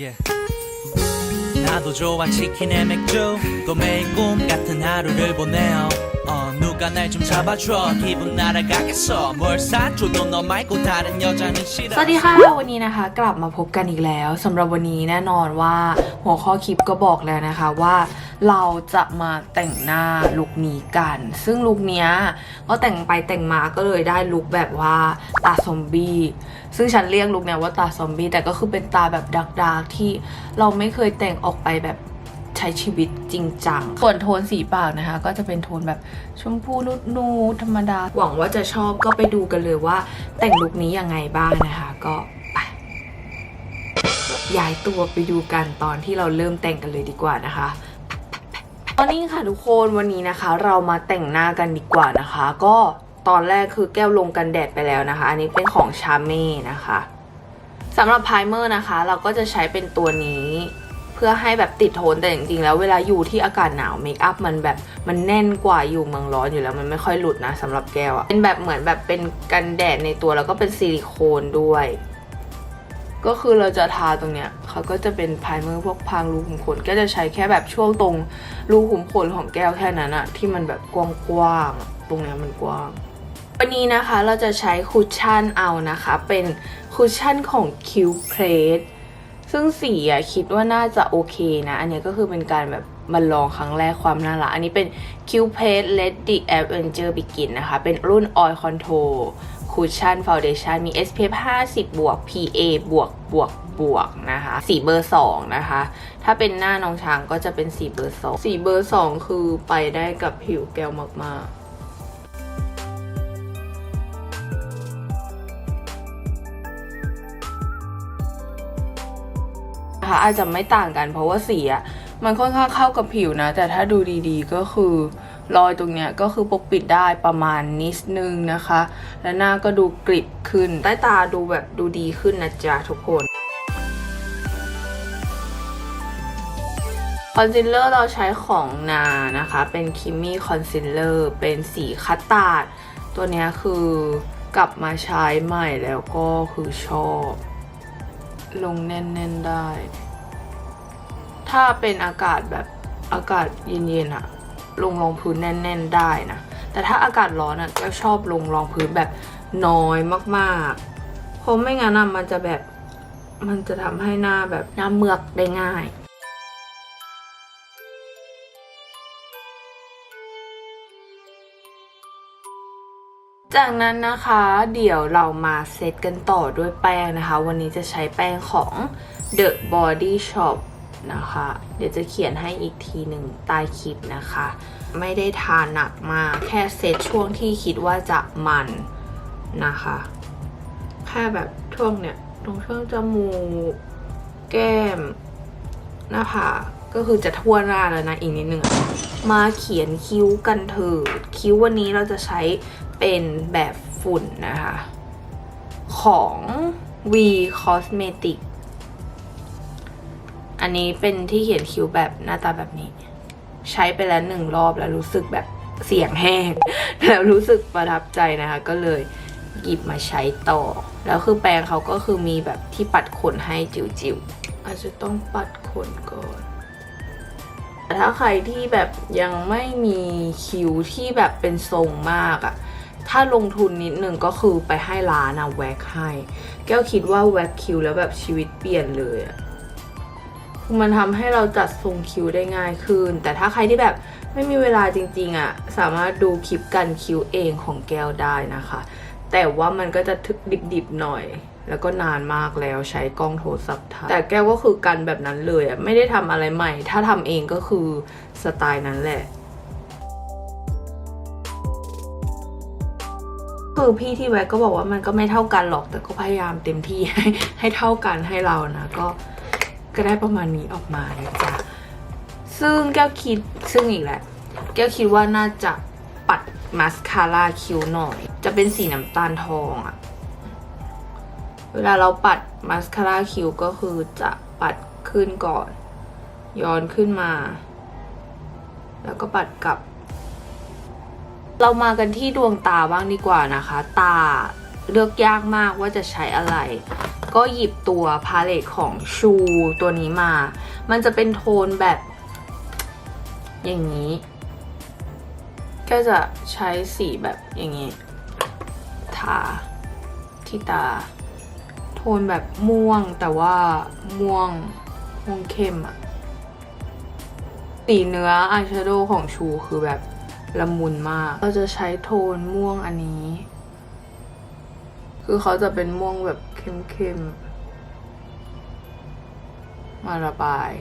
Yeah. 나도 좋아 치킨에 맥주 또 매일 꿈 같은 하루를 보내요 어 누가 날 좀 잡아줘 기분 날아가겠어 뭘 사줘도 너 말고 다른 여자는 ส 싫어 วัสดีค่ะ วันนี้นะคะ กลับมาพบกันอีกแล้วสำหรับวันนี้แน่นอนว่าหัวข้อคลิปก็บอกแล้วนะคะว่า เราจะมาแต่งหน้าลุคนี้กัน ซึ่งลุคเนี้ยก็แต่งไปแต่งมาก็เลยได้ลุคแบบว่าตาซอมบี้ซึ่งฉันเรียกลุคเนี้ยว่าตาซอมบี้แต่ก็คือเป็นตาแบบดักดาร์กๆที่เราไม่เคยแต่งออกไปแบบใช้ชีวิตจริงจัง ส่วนโทนสีปากนะคะ ก็จะเป็นโทนแบบชมพูนุดนูธรรมดา หวังว่าจะชอบก็ไปดูกันเลยว่า แต่งลุคนี้ยังไงบ้างนะคะ ก็ไปย้ายตัวไปดูกันตอนที่เราเริ่มแต่งกันเลยดีกว่านะคะ อนนี้ค่ะทุกคนวันนี้นะคะ เรามาแต่งหน้ากันดีกว่านะคะ ก็ตอนแรกคือแก้วลงกันแดดไปแล้วนะคะ อันนี้เป็นของชาเม่นะคะสำหรับไพรเมอร์นะคะ เราก็จะใช้เป็นตัวนี้เพื่อให้แบบติดโทนแต่จริงๆแล้วเวลาอยู่ที่อากาศหนาวเมคอัพมันแบบมันแน่นกว่าอยู่เมืองร้อนอยู่แล้วมันไม่ค่อยหลุดนะสำหรับแก้วอะเป็นแบบเหมือนแบบเป็นกันแดดในตัวแล้วก็เป็นซิลิโคนด้วย ก็คือเราจะทาตรงเนี้ยเขาก็จะเป็นพรเมอร์พวกพางรูขุมขนก็จะใช้แค่แบบช่วงตรงรูขุมขนของแก้วแค่นั้นอะที่มันแบบกว้างๆตรงเนี้ยมันกว้างวันนี้นะคะเราจะใช้คุชชั่นเอานะคะ เป็นคุชชั่นของ Q Plate ซึ่งสีอะคิดว่าน่าจะโอเคนะ อันนี้ก็คือเป็นการแบบมาลองครั้งแรกความน่ารัก อันนี้เป็น Q Plate Let the Adventure Begin นะคะ เป็นรุ่น Oil Control Cushion Foundation มี SPF 50 บวก PA บวกบวกบวกนะคะสีเบอร์ 2 นะคะ ถ้าเป็นหน้าน้องช้างก็จะเป็นสีเบอร์ 2 สีเบอร์ 2 คือไปได้กับผิวแก้วมากๆนะคะอาจจะไม่ต่างกันเพราะว่าสีอะมันค่อนข้างเข้ากับผิวนะ แต่ถ้าดูดีๆก็คือรอยตรงเนี้ยก็คือปกปิดได้ประมาณนิดนึงนะคะ และหน้าก็ดูกริบขึ้น ใต้ตาดูแบบดูดีขึ้นนะจ๊ะทุกคนคอนซีลเลอร์เราใช้ของนานะคะ เป็นคิมมี่คอนซีลเลอร์เป็นสีคัตตาร์ดตัวเนี้ยคือกลับมาใช้ใหม่แล้วก็คือชอบ ลงแน่น ๆ ได้ ถ้าเป็นอากาศแบบอากาศเย็น ๆอะลงรองพื้นแน่น ๆ ได้นะ แต่ถ้าอากาศร้อนอะก็ชอบลงรองพื้นแบบน้อยมากๆ เพราะไม่งั้นอะมันจะแบบมันจะทำให้หน้าแบบหน้าเมือกได้ง่ายจากนั้นนะคะเดี๋ยวเรามาเซตกันต่อด้วยแป้งนะคะ วันนี้จะใช้แป้งของ The Body Shop นะคะ เดี๋ยวจะเขียนให้อีกทีหนึ่งใต้คลิปนะคะ ไม่ได้ทาหนักมากแค่เซตช่วงที่คิดว่าจะมันนะคะ แค่แบบช่วงเนี้ยตรงช่วงจมูกแก้ม หน้าผากก็คือจะทั่วหน้าแล้วนะอีกนิดนึงมาเขียนคิ้วกันเถิดคิ้ววันนี้เราจะใช้เป็นแบบฝุ่นนะคะ ของ V Cosmetic อันนี้เป็นที่เขียนคิ้วแบบหน้าตาแบบนี้ ใช้ไปแล้วหนึ่งรอบแล้วรู้สึกแบบเสียงแห้ง แล้วรู้สึกประทับใจนะคะ ก็เลยหยิบมาใช้ต่อ แล้วคือแปรงเขาก็คือมีแบบที่ปัดขนให้จิ๋วๆ อาจจะต้องปัดขนก่อนแต่ถ้าใครที่แบบยังไม่มีคิ้วที่แบบเป็นทรงมากอะถ้าลงทุนนิดนึงก็คือไปให้ร้านอะแว็กให้ แก้วคิดว่าแว็กคิ้วแล้วแบบชีวิตเปลี่ยนเลยอะ มันทำให้เราจัดทรงคิ้วได้ง่ายขึ้น แต่ถ้าใครที่แบบไม่มีเวลาจริงๆอะสามารถดูคลิปกันคิ้วเองของแก้วได้นะคะ แต่ว่ามันก็จะทึกดิบๆหน่อย แล้วก็นานมากแล้วใช้กล้องโทรศัพท์ถ่ายแต่แก้วก็คือกันแบบนั้นเลยอะไม่ได้ทำอะไรใหม่ ถ้าทำเองก็คือสไตล์นั้นแหละคือพี่ที่แว็กก็บอกว่ามันก็ไม่เท่ากันหรอกแต่ก็พยายามเต็มที่ให้ให้เท่ากันให้เรานะก็ ก็ได้ประมาณนี้ออกมานะจ๊ะซึ่งแก้วคิดซึ่งอีกแหละ แก้วคิดว่าน่าจะปัดมาสคาร่าคิ้วหน่อย จะเป็นสีน้ำตาลทองอะเวลาเราปัดมาสคาร่าคิ้วก็คือจะปัดขึ้นก่อน ย้อนขึ้นมา แล้วก็ปัดกลับ เรามากันที่ดวงตาบ้างดีกว่านะคะ ตาเลือกยากมากว่าจะใช้อะไร ก็หยิบตัวพาเลตของชูตัวนี้มา มันจะเป็นโทนแบบ อย่างนี้ ก็จะใช้สีแบบอย่างนี้ ทา ที่ตา โทนแบบม่วงแต่ว่าม่วงม่วงเข้มอะสีเนื้ออายแชโดว์ของชูคือแบบละมุนมากเราจะใช้โทนม่วงอันนี้ คือเขาจะเป็นม่วงแบบเข้มๆ มาระบาย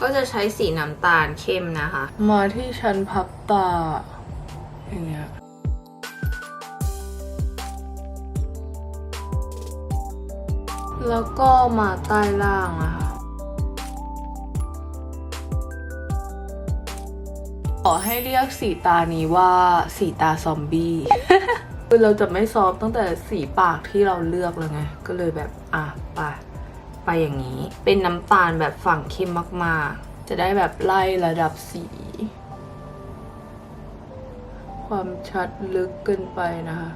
ก็จะใช้สีน้ำตาลเข้มนะคะ มาที่ชั้นพับตา อย่างเงี้ยแล้วก็มาใต้ล่างนะคะ ขอให้เรียกสีตานี้ว่าสีตาซอมบี้คือเราจะไม่ซ้อมตั้งแต่สีปากที่เราเลือกเลยไง ก็เลยแบบอะไปไปอย่างนี้ เป็นน้ำตาลแบบฝั่งเข้มมากๆ จะได้แบบไล่ระดับสี ความชัดลึกเกินไปนะคะ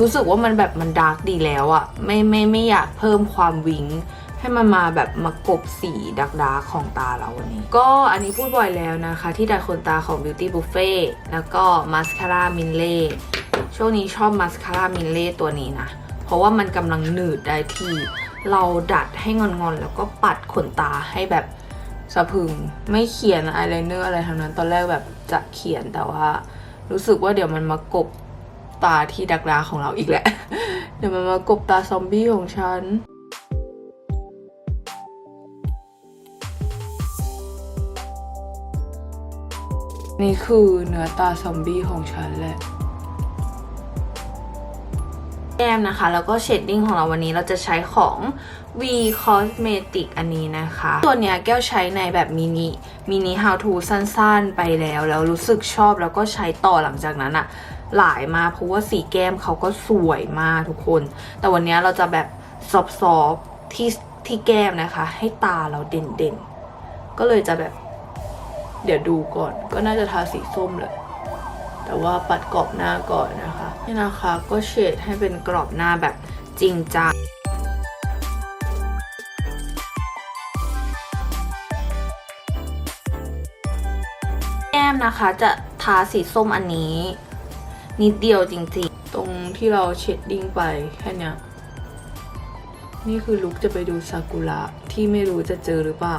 รู้สึกว่ามันแบบมันดาร์กดีแล้วอะไม่ไม่ไม่อยากเพิ่มความวิงให้มันมาแบบมากบสีดักดาร์ของตาเราวันนี้ ก็อันนี้พูดบ่อยแล้วนะคะ ที่ดัดขนตาของ Beauty Buffet แล้วก็มาสคาร่ามินเล่ช่วงนี้ชอบมาสคาร่ามินเล่ตัวนี้นะ เพราะว่ามันกำลังหนืดได้ที่เราดัดให้งอนๆ แล้วก็ปัดขนตาให้แบบสะพึง ไม่เขียนอายไลเนอร์อะไรทั้งนั้นตอนแรกแบบจะเขียนแต่ว่า รู้สึกว่าเดี๋ยวมันมากบ ตาที่ดักดาของเราอีกแหละ เดี๋ยวมันมากบตาซอมบี้ของฉันนี่คือเนื้อตาซอมบี้ของฉันแหละแก้มนะคะ แล้วก็เชดดิ้งของเราวันนี้เราจะใช้ของ V Cosmetic อันนี้นะคะ ตัวเนี้ยแก้วใช้ในแบบมินิ มินิ how to สั้นๆ ไปแล้ว แล้วรู้สึกชอบแล้วก็ใช้ต่อหลังจากนั้นอะ หลายมาเพราะว่าสีแก้มเขาก็สวยมากทุกคน แต่วันนี้เราจะแบบซอฟๆที่ที่แก้มนะคะ ให้ตาเราเด่นๆ ก็เลยจะแบบ เดี๋ยวดูก่อน ก็น่าจะทาสีส้มเลย แต่ว่าปัดกรอบหน้าก่อนนะคะ นี่นะคะก็เฉดให้เป็นกรอบหน้าแบบจริงจังแก้มนะคะจะทาสีส้มอันนี้ นิดเดียวจริงๆ ตรงที่เราเชดดิ้งไปแค่เนี้ยนี่คือลุกจะไปดูซากุระที่ไม่รู้จะเจอหรือเปล่า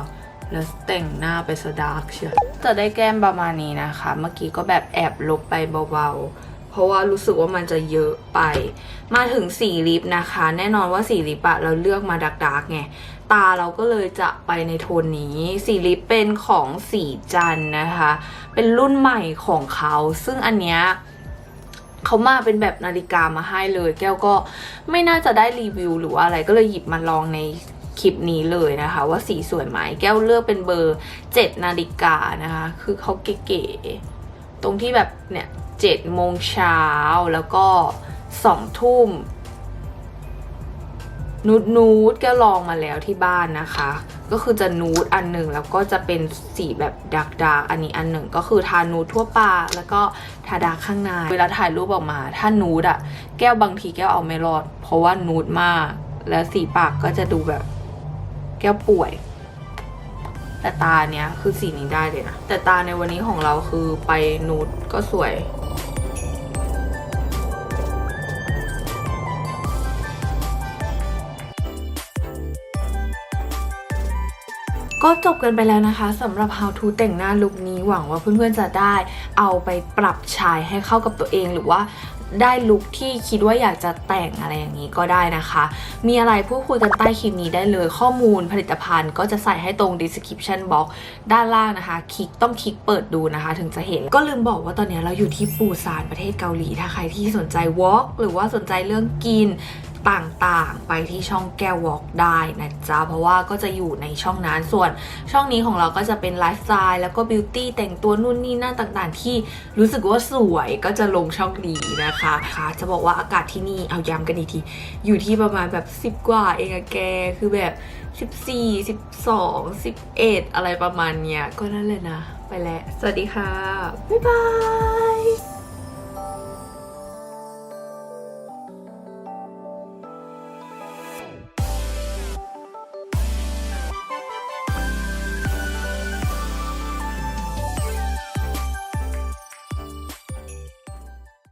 แล้วแต่งหน้าไปสดาร์กเชียจะได้แก้มประมาณนี้นะคะ เมื่อกี้ก็แบบแอบลบไปเบาๆ เพราะว่ารู้สึกว่ามันจะเยอะไป มาถึงสีลิปนะคะ แน่นอนว่าสีลิปอะเราเลือกมาดักๆไงตาเราก็เลยจะไปในโทนนี้ สีลิปเป็นของสีจันนะคะ เป็นรุ่นใหม่ของเขา ซึ่งอันเนี้ย เขามาเป็นแบบนาฬิกามาให้เลย แก้วก็ไม่น่าจะได้รีวิวหรือว่าอะไรก็เลยหยิบมาลองในคลิปนี้เลยนะคะ ว่าสีสวยไหมแก้วเลือกเป็นเบอร์ 7 นาฬิกานะคะ คือเขาเก๋ๆตรงที่แบบเนี่ยเจ็ดโมงเช้าแล้วก็สองทุ่มนูดนูดแก้วลองมาแล้วที่บ้านนะคะ ก็คือจะนูดอันหนึ่งแล้วก็จะเป็นสีแบบดักดาร์กอันนี้อันหนึ่งก็คือทานูดทั่วปากแล้วก็ทาดาร์กข้างในเวลาถ่ายรูปออกมา ถ้านูดอะแก้วบางทีแก้วเอาไม่รอด เพราะว่านูดมาก แล้วสีปากก็จะดูแบบแก้วป่วยแต่ตาเนี้ยคือสีนี้ได้เลยนะ แต่ตาในวันนี้ของเราคือไปนูดก็สวย ก็จบกันไปแล้วนะคะสำหรับ How to แต่งหน้าลุคนี้หวังว่าเพื่อนๆจะได้เอาไปปรับใช้ให้เข้ากับตัวเองหรือว่าได้ลุคที่คิดว่าอยากจะแต่งอะไรอย่างนี้ก็ได้นะคะ มีอะไรพูดคุยกันใต้คลิปนี้ได้เลยข้อมูลผลิตภัณฑ์ก็จะใส่ให้ตรง description box ด้านล่างนะคะ คลิกต้องคลิกเปิดดูนะคะ ถึงจะเห็น ก็ลืมบอกว่าตอนนี้เราอยู่ที่ปูซานประเทศเกาหลี ถ้าใครที่สนใจ walk หรือว่าสนใจเรื่องกิน ต่างๆ ไปที่ช่องแก้ววอล์กได้นะจ๊ะ เพราะว่าก็จะอยู่ในช่องนั้น ส่วนช่องนี้ของเราก็จะเป็นไลฟ์สไตล์แล้วก็บิวตี้แต่งตัวนู่นนี่นั่นต่างๆ ที่รู้สึกว่าสวยก็จะลงช่องนี้นะคะค่ะจะบอกว่าอากาศที่นี่เอาย้ำกันอีกที อยู่ที่ประมาณแบบ 10 กว่าเองอะแกคือแบบ 14 12 11 อะไรประมาณเนี้ยก็นั่นเลยนะ ไปแล้ว สวัสดีค่ะ บ๊ายบาย